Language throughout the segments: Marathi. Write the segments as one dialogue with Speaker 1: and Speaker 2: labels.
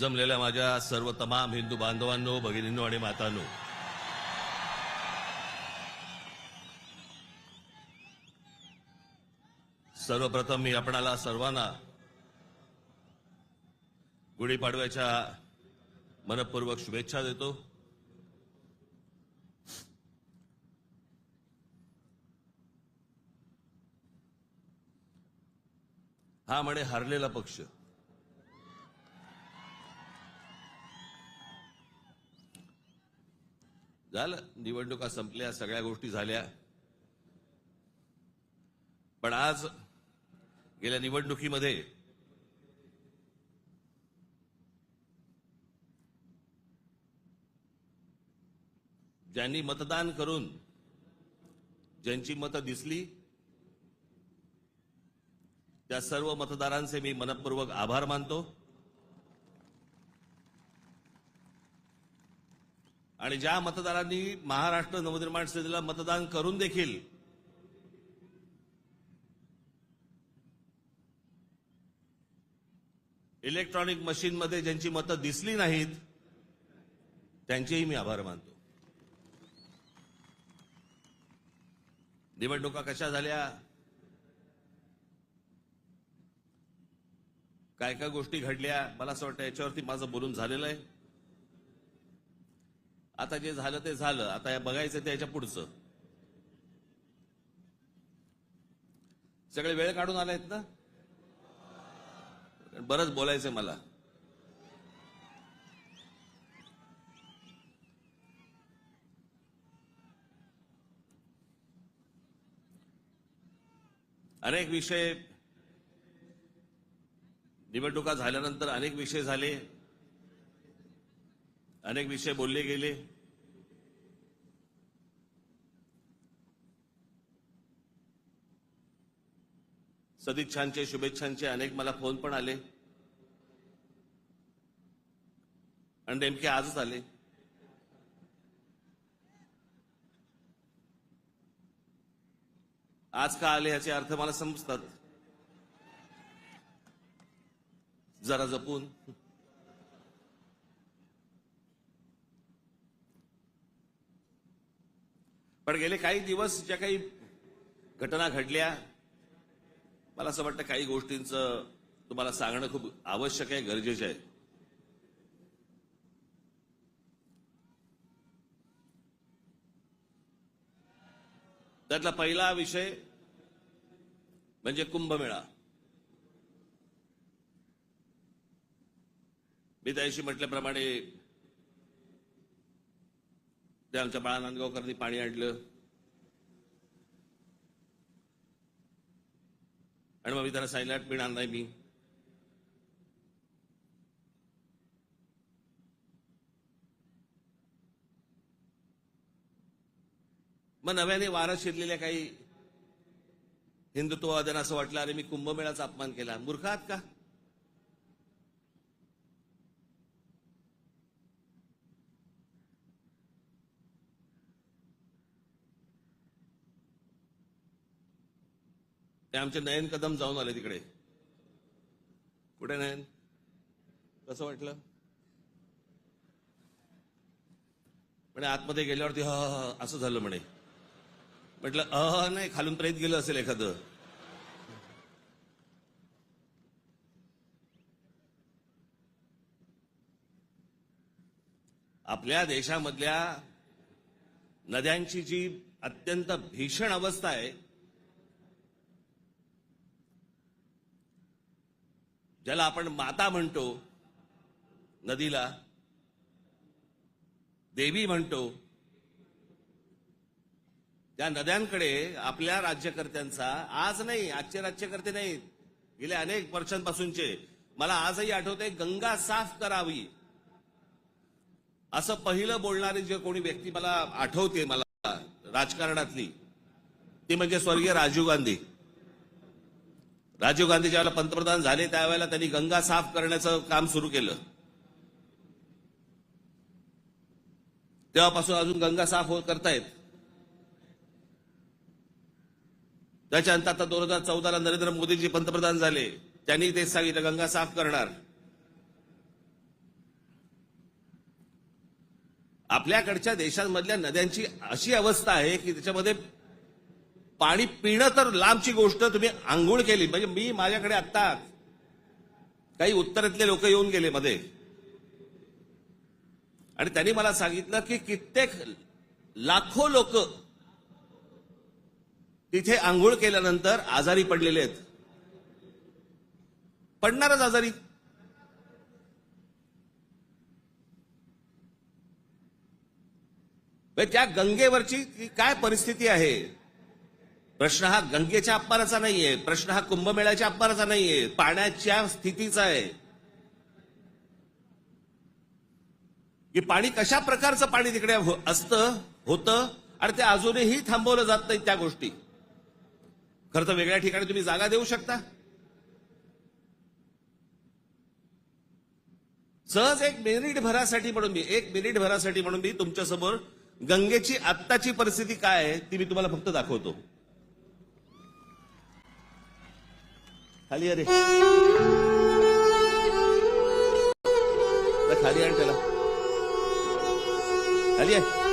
Speaker 1: जमलेल्या माझ्या सर्व तमाम हिंदू बांधवांनो भगिनींनो आणि मातांनो. सर्वप्रथम मी आपणाला सर्वांना गुढीपाडव्याच्या मनपूर्वक शुभेच्छा देतो. हा म्हणे हरलेला पक्ष. झालं. निवडणुका संपल्या सगळ्या गोष्टी झाल्या. पण आज गेल्या निवडणुकीमध्ये ज्यांनी मतदान करून ज्यांची मतं दिसली त्या सर्व मतदारांचे मी मनपूर्वक आभार मानतो. आणि ज्या मतदारांनी महाराष्ट्र नवनिर्माण सेनेला मतदान करून देखील इलेक्ट्रॉनिक मशीनमध्ये ज्यांची मतं दिसली नाहीत त्यांचेही मी आभार मानतो. निवडणुका कशा झाल्या? काय काय गोष्टी घडल्या? मला असं वाटतं याच्यावरती माझं बोलून झालेलं आहे. आता जे झालं ते झालं. आता या बघायचं त्याच्या पुढचं. सगळे वेळ काढून आलायत ना? बरंच बोलायचंय मला. अनेक विषय निवडणुका झाल्यानंतर अनेक विषय झाले. अनेक विषय बोलले गेले. सदिच्छांचे शुभेच्छांचे अनेक मला फोन पण आले. आणि नेमके आजच आले. आज का आले याचे अर्थ मला समजतात. जरा जपून. पण गेले काही दिवस ज्या काही घटना घडल्या मला असं वाटतं काही गोष्टींचं तुम्हाला सांगणं खूप आवश्यक आहे गरजेचं आहे. त्यातला पहिला विषय म्हणजे कुंभमेळा. मी त्याशी म्हटल्याप्रमाणे ते आमच्या बाळा नांदगावकरांनी पाणी आणलं. आणि मग मी त्यांना सायलाट पिण नाही मी. मग नव्याने वारं शिरलेल्या काही हिंदुत्ववाद्यांना असं वाटलं अरे मी कुंभमेळाचा अपमान केला. मूर्खात का? ते आमचे नयन कदम जाऊन आले तिकडे. कुठे नयन? कसं वाटलं? म्हणे आतमध्ये गेल्यावरती ह असं झालं म्हणे. म्हटलं अह नाही खालून प्रेत गेलं असेल एखादं. आपल्या देशामधल्या नद्यांची जी अत्यंत भीषण अवस्था आहे ज्याला आपण माता म्हणतो नदीला देवी म्हणतो त्या नद्यांकडे आपल्या राज्यकर्त्यांचा आज नाही आजचे राज्यकर्ते नाहीत. गेल्या अनेक वर्षांपासूनचे. मला आजही आठवते गंगा साफ करावी. असं पहिलं बोलणारी जे कोणी व्यक्ती मला आठवते मला राजकारणातली ती म्हणजे स्वर्गीय राजीव गांधी. राजीव गांधी ज्यावेळेला पंतप्रधान झाले त्यावेळेला त्यांनी गंगा साफ करण्याचं काम सुरू केलं. तेव्हापासून अजून गंगा साफ हो करतायत. त्याच्यानंतर आता दोन हजार चौदाला नरेंद्र मोदीजी पंतप्रधान झाले. त्यांनी तेच सांगितलं गंगा साफ करणार. आपल्याकडच्या देशांमधल्या नद्यांची अशी अवस्था आहे की त्याच्यामध्ये पाणी पिणं तर लांबची गोष्ट तुम्ही आंघोळ केली. म्हणजे मी माझ्याकडे आत्ता काही उत्तरेतले लोक येऊन गेले मध्ये. आणि त्यांनी मला सांगितलं की कित्येक लाखो लोक तिथे आंघोळ केल्यानंतर आजारी पडलेले आहेत. पडणारच आजारी. म्हणजे त्या गंगेवरची ती काय परिस्थिती आहे? प्रश्न हा गंगेच्या अपमानाचा नाहीये. प्रश्न हा कुंभमेळ्याच्या अपमानाचा नाहीये. पाण्याच्या स्थितीचा आहे. की पाणी कशा प्रकारचं पाणी तिकडे हो- असतं होतं आणि ते अजूनही थांबवलं जात नाही त्या गोष्टी. खरं तर वेगळ्या ठिकाणी तुम्ही जागा देऊ शकता. सहज एक मिनिट भरासाठी म्हणून मी एक मिनिट भरासाठी म्हणून मी तुमच्यासमोर गंगेची आत्ताची परिस्थिती काय आहे ती मी तुम्हाला फक्त दाखवतो. खाली अरे खाली आण त्याला. खाली आहे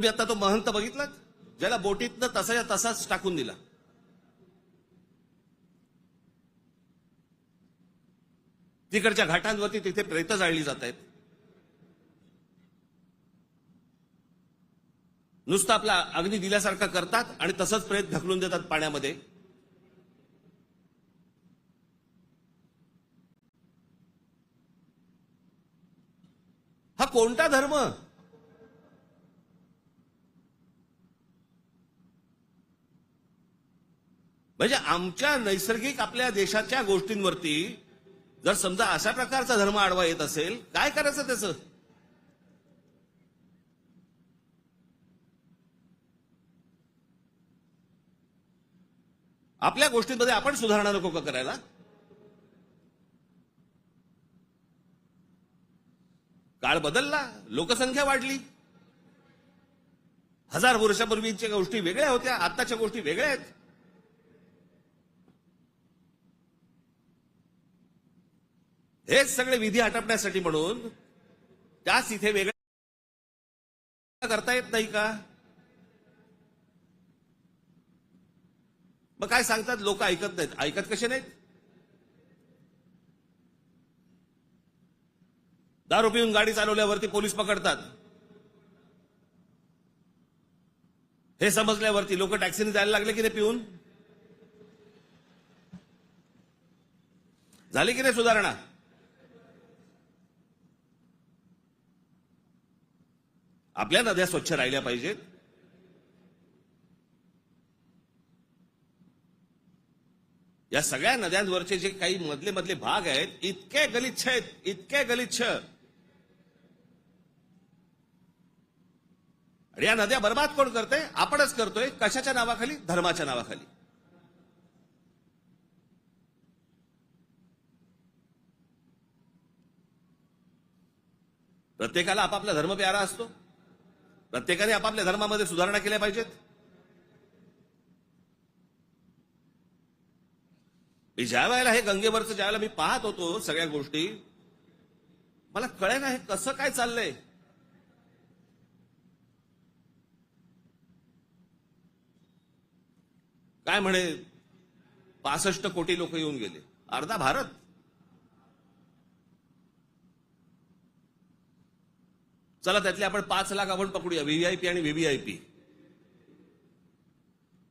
Speaker 1: तुम्ही आता तो महंत बघितलात ज्याला बोटीतनं तसाच्या तसाच टाकून दिला. तिकडच्या घाटांवरती तिथे प्रेत जाळली जात आहेत. नुसतं आपला अग्नी दिल्यासारखा करतात आणि तसंच प्रेत ढकलून देतात पाण्यामध्ये. हा कोणता धर्म? म्हणजे आमच्या नैसर्गिक आपल्या देशाच्या गोष्टींवरती जर समजा अशा प्रकारचा धर्म आडवा येत असेल काय करायचं त्याचं? आपल्या गोष्टींमध्ये आपण सुधारणा नको का करायला? काळ बदलला लोकसंख्या वाढली. हजार वर्षापूर्वीच्या गोष्टी वेगळ्या होत्या आताच्या गोष्टी वेगळ्या आहेत. हेच सगळे विधी आटपण्यासाठी म्हणून त्याच इथे वेगळ्या करता येत नाही का? मग काय सांगतात? लोक ऐकत नाहीत. ऐकत कसे नाहीत? दारू पिऊन गाडी चालवल्यावरती पोलीस पकडतात. हे समजल्यावरती लोक टॅक्सीने जायला लागले की नाही पिऊन? झाली की नाही सुधारणा? आपल्या नद्या स्वच्छ राहिल्या पाहिजेत. या सगळ्या नद्यांवरचे जे काही मधले मधले भाग आहेत इतके गलिच्छ आहेत इतके गलिच्छ. आणि या नद्या बर्बाद कोण करतोय आपणच करतोय कशाच्या नावाखाली? धर्माच्या नावाखाली. प्रत्येकाला आपापला धर्म प्यारा असतो. प्रत्येकाने आपापल्या धर्मामध्ये सुधारणा केल्या पाहिजेत. मी ज्या वेळेला हे गंगेवरचं ज्या वेळेला मी पाहत होतो सगळ्या गोष्टी मला कळे ना हे कसं काय चाललंय. काय म्हणे पासष्ट कोटी लोक येऊन गेले. अर्धा भारत. चला त्यातले आपण पाच लाख आपण पकडूया. व्हीव्हीआयपी आणि व्हीव्हीआयपी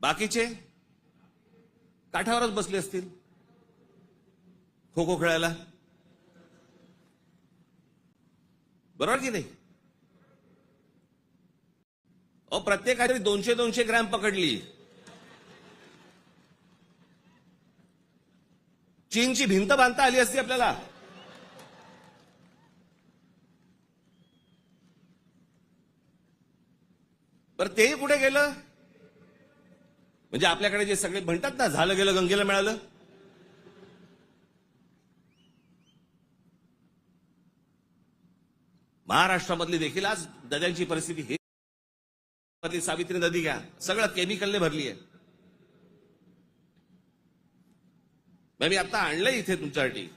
Speaker 1: बाकीचे? काठावरच बसले असतील. खो खो खेळायला. बरोबर की नाही? अहो प्रत्येकाने दोनशे दोनशे ग्रॅम पकडली. चीनची भिंत बांधता आली असती आपल्याला. बरं तेही कुठे गेलं? म्हणजे आपल्याकडे जे सगळे म्हणतात ना झालं गेलं गंगेला मिळालं? महाराष्ट्रामधली देखील आज नद्यांची परिस्थिती ही मधली सावित्री नदी घ्या. सगळं केमिकलने भरली आहे मी आता आणलंय इथे तुमच्यासाठी.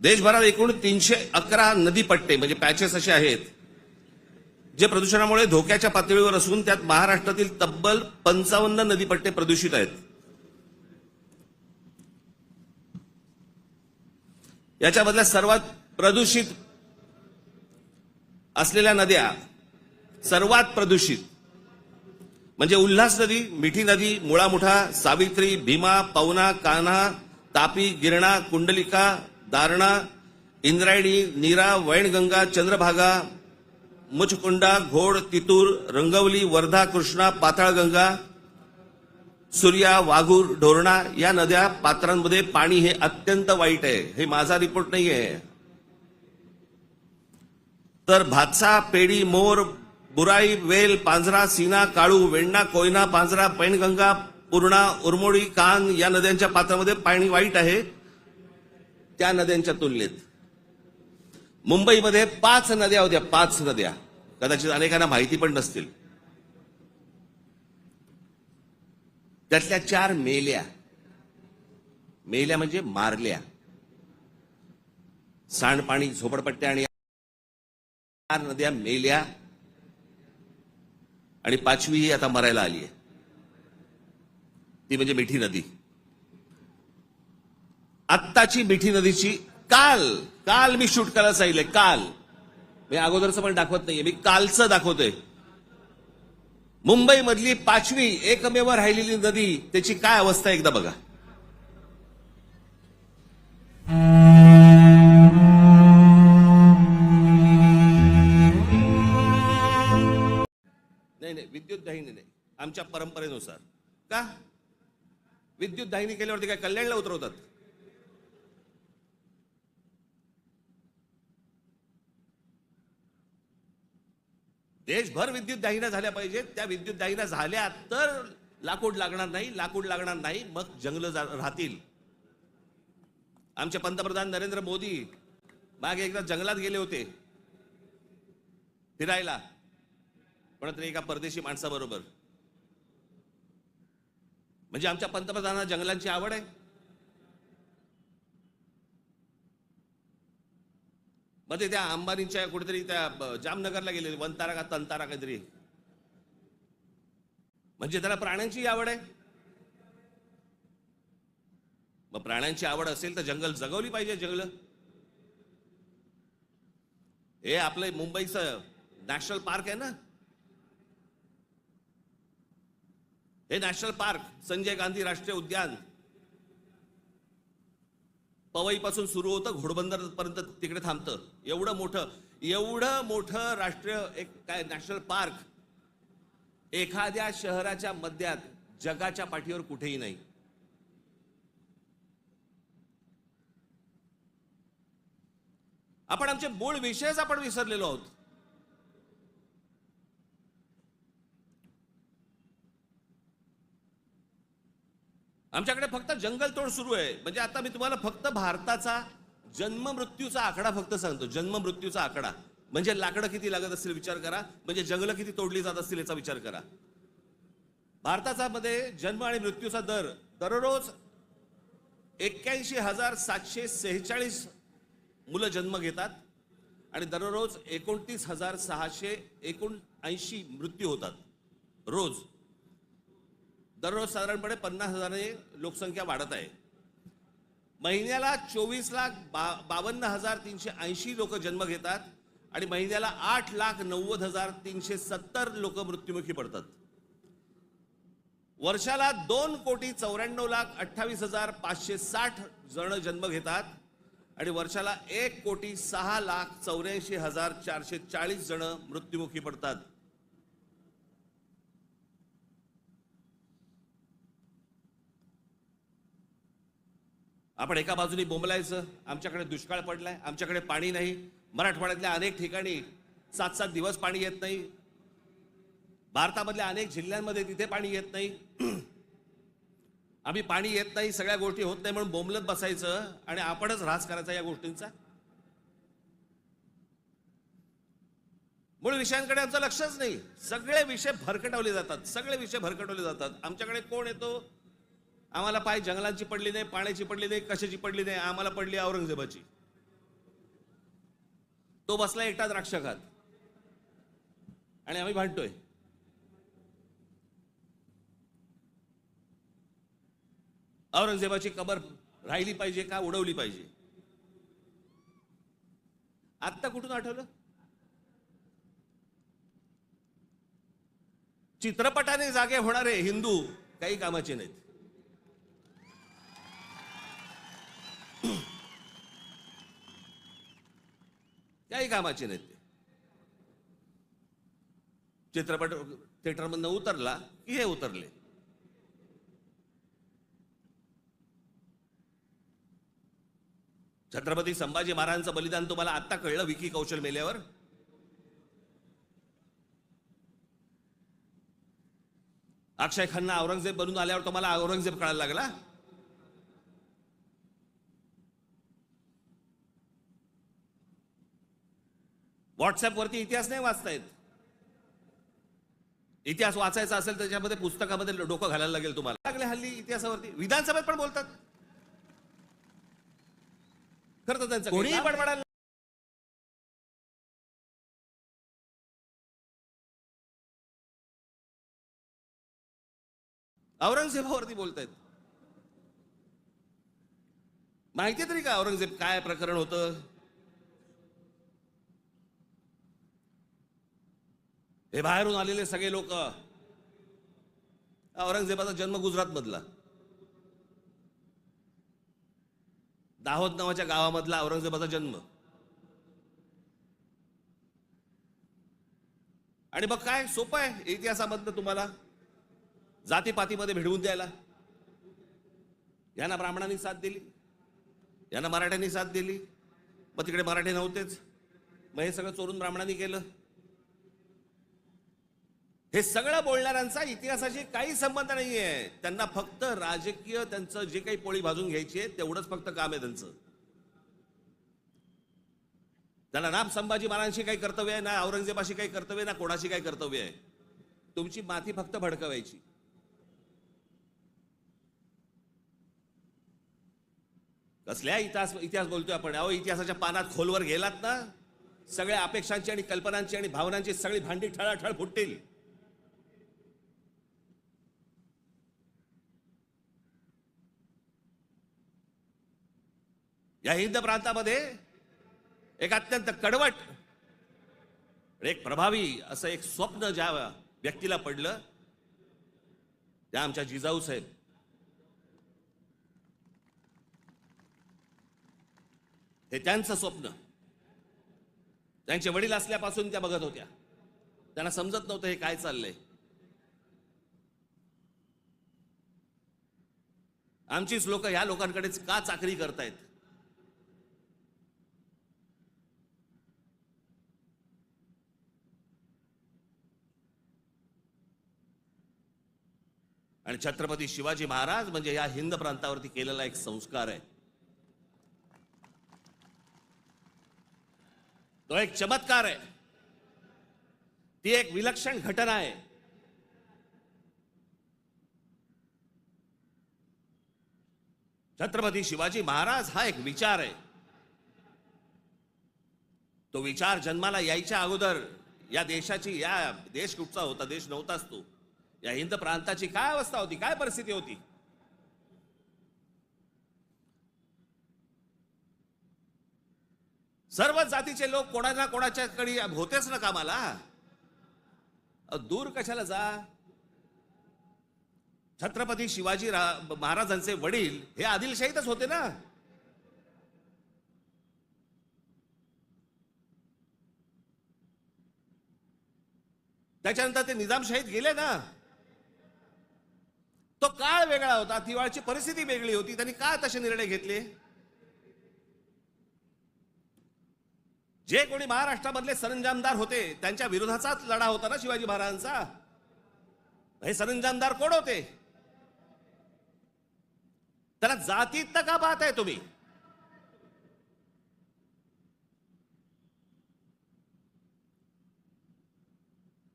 Speaker 1: देशभरात एकूण तीनशे अकरा नदीपट्टे म्हणजे पॅचेस असे आहेत जे प्रदूषणामुळे धोक्याच्या पातळीवर असून त्यात महाराष्ट्रातील तब्बल पंचावन्न नदीपट्टे प्रदूषित आहेत. याच्यामधल्या सर्वात प्रदूषित असलेल्या नद्या सर्वात प्रदूषित म्हणजे उल्हास नदी मिठी नदी मुळामुठा सावित्री भीमा पवना कान्हा तापी गिरणा कुंडलिका दारणा इंद्रायणी नीरा वैणगंगा चंद्रभागा मुचकुंडा घोड तितूर रंगवली वर्धा कृष्णा पाताळगंगा सूर्या वाघूर ढोरणा या नद्या पात्रांमध्ये पाणी हे अत्यंत वाईट आहे. हे माझा रिपोर्ट नाही आहे तर भातसा पेडी मोर बुराई वेल पांझरा सीना काळू वेण्णा कोयना पांझरा पैनगंगा पूर्णा उरमोडी कान या नद्यांच्या पात्रामध्ये पाणी वाईट आहे. त्या नद्यांच्या तुलनेत. मुंबईमध्ये पाच नद्या होत्या पाच नद्या. कदाचित अनेकांना माहिती पण नसतील. त्यातल्या चार मेल्या. मेल्या म्हणजे मारल्या. सांडपाणी झोपडपट्ट्या आणि चार नद्या मेल्या. आणि पाचवी ही आता मरायला आली आहे ती म्हणजे मिठी नदी. आत्ताची मिठी नदीची काल काल मी शूट करायला सांगितलंय काल. मी अगोदरचं पण दाखवत नाहीये मी कालचं दाखवतोय. मुंबई मधली पाचवी एकमेव राहिलेली नदी त्याची काय अवस्था एकदा बघा. नाही नाही विद्युत दाहिनी नाही आमच्या परंपरेनुसार. का? विद्युत दाहिनी केल्यावरती काय कल्याणला उतरवतात? देशभर विद्युत दाहिन्या झाल्या पाहिजेत. त्या विद्युत दाहिन्या झाल्या तर लाकूड लागणार नाही लाकूड लागणार नाही मग जंगल राहतील. आमचे पंतप्रधान नरेंद्र मोदी मागे एकदा जंगलात गेले होते. फिरायला. पण एका परदेशी माणसाबरोबर. म्हणजे आमच्या पंतप्रधानांना जंगलांची आवड आहे. मग ते त्या अंबानीच्या कुठेतरी त्या जामनगरला गेले वनतारा का तंतारा काहीतरी. म्हणजे त्याला प्राण्यांची आवड आहे. मग प्राण्यांची आवड असेल तर जंगल जगवली पाहिजे जंगल. हे आपलं मुंबईचं नॅशनल पार्क आहे ना? हे नॅशनल पार्क संजय गांधी राष्ट्रीय उद्यान. पवईपासून सुरू होतं घोडबंदर पर्यंत तिकडे थांबतं. एवढं मोठं एवढं मोठं राष्ट्रीय एक काय नॅशनल पार्क एखाद्या शहराच्या मध्यात जगाच्या पाठीवर कुठेही नाही. आपण आमचे मूळ विषयच आपण विसरलेलो आहोत. आमच्याकडे फक्त जंगलतोड सुरू आहे. म्हणजे आता मी तुम्हाला फक्त भारताचा जन्म मृत्यूचा आकडा फक्त सांगतो. जन्म मृत्यूचा आकडा. म्हणजे लाकडं किती लागत असतील विचार करा. म्हणजे जंगलं किती तोडली जात असतील याचा विचार करा. भारताचा मध्ये जन्म आणि मृत्यूचा दर दररोज एक्क्याऐंशी हजार सातशे सेहेचाळीस मुलं जन्म घेतात आणि दररोज एकोणतीस हजार सहाशे एकोणऐंशी मृत्यू होतात रोज. दररोज साधारणपणे पन्नास हजाराने लोकसंख्या वाढत आहे. महिन्याला चोवीस लाख बा बावन्न हजार तीनशे ऐंशी लोक जन्म घेतात आणि महिन्याला आठ लाख नव्वद हजार तीनशे सत्तर लोक मृत्युमुखी पडतात. वर्षाला दोन कोटी चौऱ्याण्णव लाख अठ्ठावीस हजार पाचशे साठ जण जन्म घेतात आणि वर्षाला एक कोटी सहा लाख चौऱ्याऐंशी हजार चारशे चाळीस जण मृत्युमुखी पडतात. आपण एका बाजूने बोंबलायचं आमच्याकडे दुष्काळ पडलाय आमच्याकडे पाणी नाही. मराठवाड्यातल्या अनेक ठिकाणी सात सात दिवस पाणी येत नाही. भारतामधल्या अनेक जिल्ह्यांमध्ये तिथे पाणी येत नाही. आम्ही पाणी येत नाही सगळ्या गोष्टी होत नाही म्हणून बोंबलत बसायचं आणि आपणच ऱ्हास करायचा या गोष्टींचा. मूळ विषयांकडे आमचं लक्षच नाही. सगळे विषय भरकटवले जातात सगळे विषय भरकटवले जातात. आमच्याकडे कोण येतो? आम्हाला पाय जंगलांची पडली नाही पाण्याची पडली नाही कशाची पडली नाही आम्हाला पडली औरंगजेबाची. तो बसला एकटा द्राक्ष खात आणि आम्ही भांडतोय. औरंगजेबाची कबर राहिली पाहिजे का उडवली पाहिजे? आत्ता कुठून आठवलं? चित्रपटाने जागे होणारे हिंदू काही कामाचे नाहीत. काही कामाचे नाहीत ते. चित्रपट थिएटरमधनं उतरला की हे उतरले. छत्रपती संभाजी महाराजांचं बलिदान तुम्हाला आत्ता कळलं विकी कौशल मेल्यावर? अक्षय खन्ना औरंगजेब बनून आल्यावर तुम्हाला औरंगजेब कळायला लागला? व्हॉट्सअपवरती इतिहास नाही वाचतायत इतिहास वाचायचा असेल तर त्याच्यामध्ये पुस्तकामध्ये डोकं घालायला लागेल तुम्हाला. लागले हल्ली इतिहासावरती. विधानसभेत पण बोलतात. खरं तर त्यांचं कोणीही बडबडायला औरंगजेबावरती बोलतायत. माहिती तरी का औरंगजेब काय प्रकरण होतं? हे बाहेरून आलेले सगळे लोक. औरंगजेबाचा जन्म गुजरात मधला. दाहोद नावाच्या गावामधला औरंगजेबाचा जन्म. आणि मग काय? सोपं आहे इतिहासामधनं तुम्हाला. जातीपातीमध्ये भिडवून द्यायला. यांना ब्राह्मणांनी साथ दिली. यांना मराठ्यांनी साथ दिली. मग तिकडे मराठी नव्हतेच. मग हे सगळं चोरून ब्राह्मणांनी केलं. हे सगळं बोलणाऱ्यांचा इतिहासाशी काही संबंध नाहीये. त्यांना फक्त राजकीय त्यांचं जे काही पोळी भाजून घ्यायची आहे तेवढंच फक्त काम आहे त्यांचं. त्यांना राम संभाजी महाराजांशी काही कर्तव्य आहे ना औरंगजेबाशी काही कर्तव्य ना कोणाशी काही कर्तव्य आहे. तुमची माती फक्त भडकवायची. कसल्या इतिहास इतिहास बोलतोय आपण? अहो इतिहासाच्या पानात खोलवर गेलात ना? सगळ्या अपेक्षांची आणि कल्पनांची आणि भावनांची सगळी भांडी ठळाठळ फुटतील. या हिंद प्रांतामध्ये एक अत्यंत कडवट एक प्रभावी असं एक स्वप्न ज्या व्यक्तीला पडलं त्या आमच्या जिजाऊ साहेब. हे त्यांचं स्वप्न. त्यांचे वडील असल्यापासून त्या बघत होत्या. त्यांना समजत नव्हतं हे काय चाललंय. आमचीच लोक ह्या लोकांकडेच का चाकरी करतायत? आणि छत्रपती शिवाजी महाराज म्हणजे या हिंद प्रांतावरती केलेला एक संस्कार आहे. तो एक चमत्कार आहे. ती एक विलक्षण घटना आहे. छत्रपती शिवाजी महाराज हा एक विचार आहे. तो विचार जन्माला यायच्या अगोदर या देशाची या देश कुठचा होता देश नव्हताच तो. या हिंद प्रांताची काय अवस्था होती? काय परिस्थिती होती? सर्व जातीचे लोक कोणाला कोणाच्याकडे होतेच ना कामाला? दूर कशाला जा? छत्रपती शिवाजी रा- महाराजांचे वडील हे आदिलशाहीतच होते ना? त्याच्यानंतर ते निजामशाहीत गेले ना? तो काळ वेगळा होता दिवाळची परिस्थिती वेगळी होती. त्यांनी का तसे निर्णय घेतले? जे कोणी महाराष्ट्रामधले सरंजामदार होते त्यांच्या विरोधाचाच लढा होता ना शिवाजी महाराजांचा? हे सरंजामदार कोण होते? त्याला जातीत का पाहताय तुम्ही?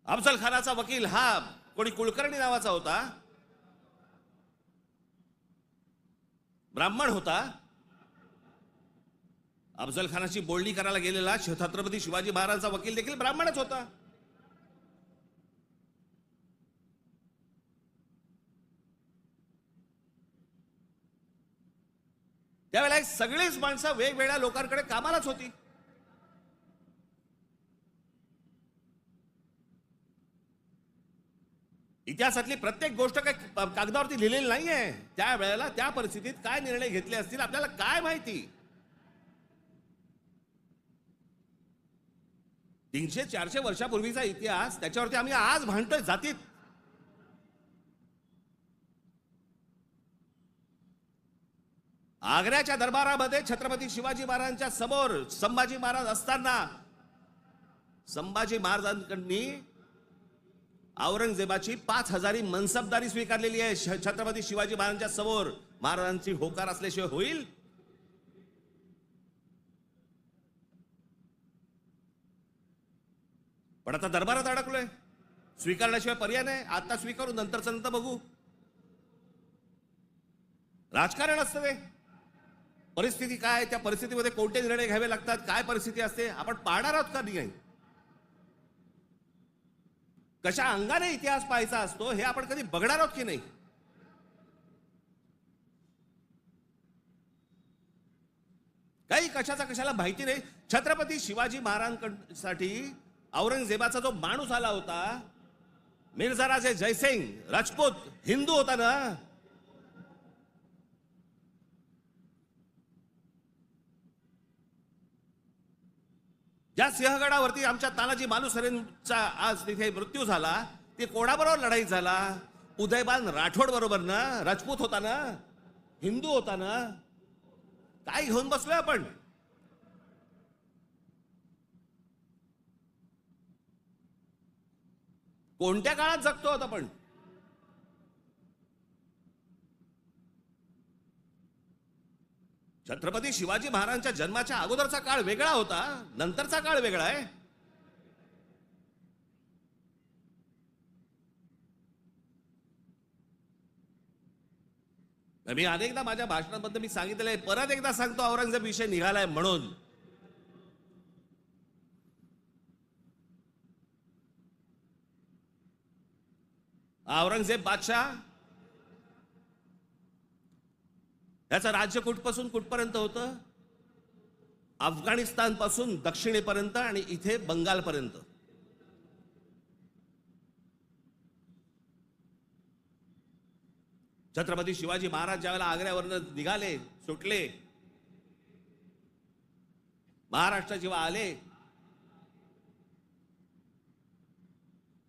Speaker 1: अफजल खानाचा वकील हा कोणी कुलकर्णी नावाचा होता? ब्राह्मण होता. अफजल खानाची बोलणी करायला गेलेला छत्रपती शिवाजी महाराजांचा वकील देखील ब्राह्मणच होता. त्यावेळेला सगळीच माणसं वेगवेगळ्या लोकांकडे कामालाच होती. इतिहासातली प्रत्येक गोष्ट काही कागदावरती लिहिलेली नाहीये. त्या वेळेला त्या परिस्थितीत काय निर्णय घेतले असतील आपल्याला काय माहिती? तीनशे चारशे वर्षापूर्वीचा इतिहास त्याच्यावरती आम्ही आज भांडतोय जातीत. आग्र्याच्या दरबारामध्ये छत्रपती शिवाजी महाराजांच्या समोर संभाजी महाराज असताना संभाजी महाराजांकडनी औरंगजेबाची पाच हजारी मनसबदारी स्वीकारलेली आहे. श- छत्रपती शिवाजी महाराजांच्या समोर. महाराजांची होकार असल्याशिवाय होईल? पण आता दरबारात अडकलोय. स्वीकारण्याशिवाय पर्याय नाही. आता स्वीकारू नंतरच नंतर बघू. राजकारण असतं ते. परिस्थिती काय? त्या परिस्थितीमध्ये कोणते निर्णय घ्यावे लागतात? काय परिस्थिती असते? आपण पाहणार आहोत का नाही? कशा अंगाने इतिहास पाहायचा असतो हे आपण कधी बघणार आहोत की नाही? काही कशाचा कशाला माहिती नाही. छत्रपती शिवाजी महाराजांसाठी औरंगजेबाचा जो माणूस आला होता मिर्झा राजे जयसिंग राजपूत हिंदू होता ना ज्या सिंहगडावरती आमच्या तानाजी मालुसरेंचा आज तिथे मृत्यू झाला ते कोणाबरोबर लढाई झाला. उदयबान राठोड बरोबर ना? राजपूत होता ना? हिंदू होता ना? काय घेऊन बसलोय आपण? कोणत्या काळात जगतो आहोत आपण? छत्रपती शिवाजी महाराजांच्या जन्माच्या अगोदरचा काळ वेगळा होता. नंतरचा काळ वेगळा आहे. मी अनेकदा माझ्या भाषणांबद्दल मी सांगितलेलं आहे परत एकदा सांगतो औरंगजेब विषय निघालाय म्हणून. औरंगजेब बादशाह याचं राज्य कुठपासून कुठपर्यंत होतं? अफगाणिस्तानपासून दक्षिणेपर्यंत आणि इथे बंगालपर्यंत. छत्रपती शिवाजी महाराज ज्यावेळेला आग्र्यावरनं निघाले सुटले महाराष्ट्र जेव्हा आले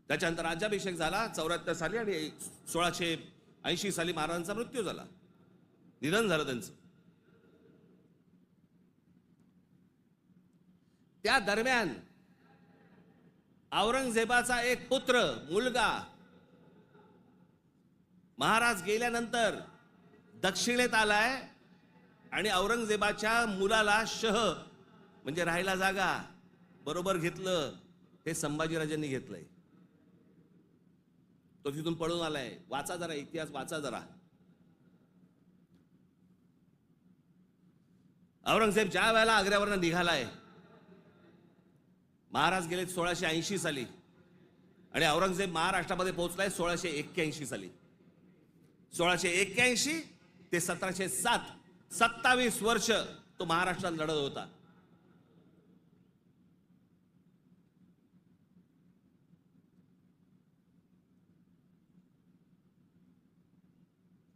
Speaker 1: त्याच्यानंतर राज्याभिषेक झाला चौऱ्याहत्तर साली आणि सोळाशे ऐंशी साली महाराजांचा मृत्यू झाला. निधन झालं त्यांचं. त्या दरम्यान औरंगजेबाचा एक पुत्र मुलगा महाराज गेल्यानंतर दक्षिणेत आलाय आणि औरंगजेबाच्या मुलाला शह म्हणजे राहायला जागा बरोबर घेतलं हे संभाजीराजांनी घेतलंय. तो तिथून पळून आलाय. वाचा जरा इतिहास वाचा जरा. औरंगजेब ज्या वेळेला आग्र्यावरनं निघालाय महाराज गेले सोळाशे ऐंशी साली. आणि औरंगजेब महाराष्ट्रामध्ये पोहोचलाय सोळाशे एक्क्याऐंशी साली. सोळाशे एक्क्याऐंशी ते सतराशे सात सत्तावीस वर्ष तो महाराष्ट्रात लढत होता.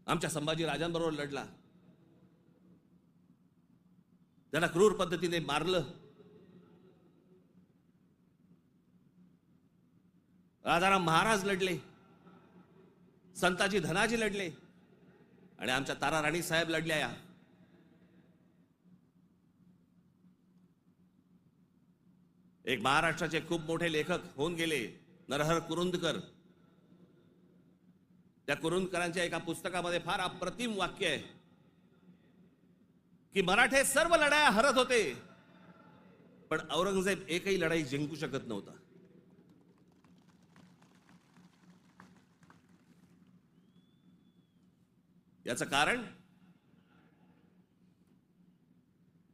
Speaker 1: आमच्या संभाजी राजांबरोबर लढला. त्याला क्रूर पद्धतीने मारलं. राजाराम महाराज लढले. संताजी धनाजी लढले. आणि आमच्या तारा राणी साहेब लढल्या या. एक महाराष्ट्राचे खूप मोठे लेखक होऊन गेले नरहर कुरुंदकर. त्या कुरुंदकरांच्या एका पुस्तकामध्ये फार अप्रतिम वाक्य आहे. की मराठे सर्व लढाया हरत होते. पण औरंगजेब एकही लढाई जिंकू शकत नव्हता. याचं कारण?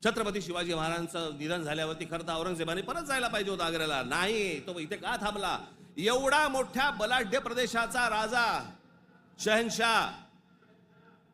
Speaker 1: छत्रपती शिवाजी महाराजांचं निधन झाल्यावरती खरं तर औरंगजेबाने परत जायला पाहिजे होता आग्र्याला. नाही तो इथे का थांबला? एवढा मोठ्या बलाढ्य प्रदेशाचा राजा शहनशाह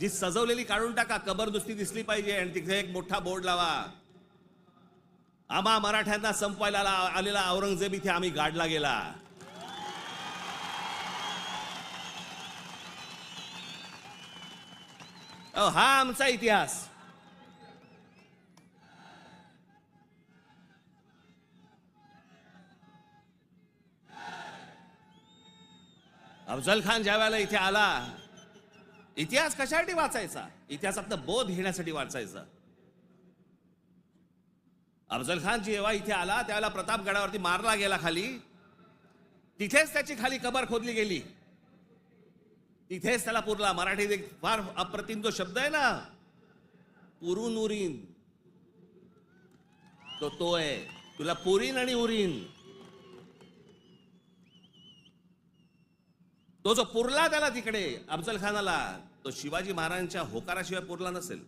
Speaker 1: जी सजवलेली काढून टाका कबर नुसती दिसली पाहिजे आणि तिथे एक मोठा बोर्ड लावा. आम्हा मराठ्यांना संपवायला आलेला औरंगजेब इथे आम्ही गाडला गेला. अहो, हा आमचा इतिहास. अफजल खान ज्या वेळेला इथे आला इतिहास कशासाठी वाचायचा? इतिहासातनं बोध घेण्यासाठी वाचायचा. अफजल खान जेव्हा इथे आला त्यावेळेला प्रतापगडावरती मारला गेला खाली. तिथेच त्याची खाली कबर खोदली गेली. तिथेच त्याला पुरला. मराठीत एक फार अप्रतिम जो शब्द आहे ना पुरून उरीन. तो तो आहे. तुला पुरीन आणि उरीन. तो जो पुरला त्याला तिकडे अफजल खानाला तो शिवाजी महाराजांच्या होकाराशिवाय पुरला नसेल.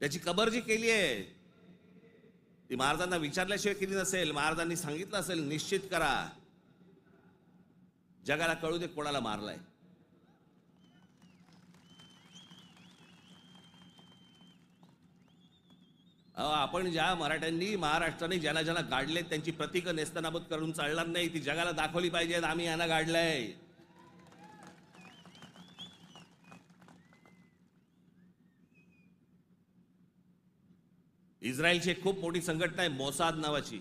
Speaker 1: त्याची कबर जी केली आहे ती महाराजांना विचारल्याशिवाय केली नसेल महाराजांनी सांगितलं असेल निश्चित करा. जगाला कळू दे कोणाला मारलाय. अहो, आपण ज्या मराठ्यांनी महाराष्ट्राने ज्यांना ज्यांना गाडले त्यांची प्रतीक नेस्तनाबूत करून चालणार नाही ती जगाला दाखवली पाहिजेत आम्ही यांना गाडलंय. इस्रायलची एक खूप मोठी संघटना आहे मोसाद नावाची.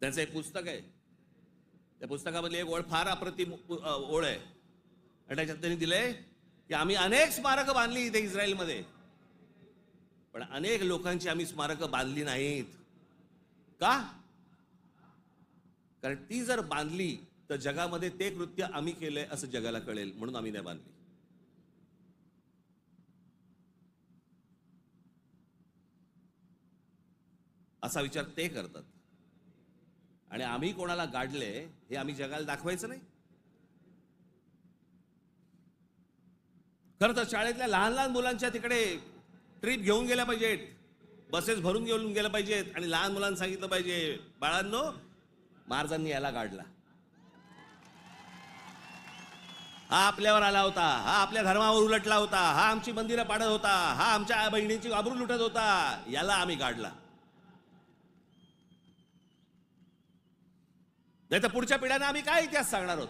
Speaker 1: त्यांचं एक पुस्तक आहे. त्या पुस्तकामधली एक ओळ फार अप्रतिम ओळ आहे. आणि त्याच्यात त्यांनी दिलंय की आम्ही अनेक स्मारकं बांधली इथे इस्रायलमध्ये. पण अनेक लोकांची आम्ही स्मारकं बांधली नाहीत. का? कारण ती जर बांधली तर जगामध्ये ते कृत्य आम्ही केलंय असं जगाला कळेल म्हणून आम्ही नाही बांधली. असा विचार ते करतात. आणि आम्ही कोणाला गाडले हे आम्ही जगाला दाखवायचं नाही. खरं तर शाळेतल्या लहान लहान मुलांच्या तिकडे ट्रिप घेऊन गेल्या पाहिजेत. बसेस भरून घेऊन गेल्या पाहिजेत. आणि लहान मुलांना सांगितलं पाहिजे बाळांनो महाराजांनी याला गाडला. हा आपल्यावर आला होता. हा आपल्या धर्मावर उलटला होता. हा आमची मंदिरं पाडत होता. हा आमच्या बहिणींची आबरू लुटत होता. याला आम्ही गाडला. नाही तर पुढच्या पिढ्यांना आम्ही काय इतिहास सांगणार आहोत?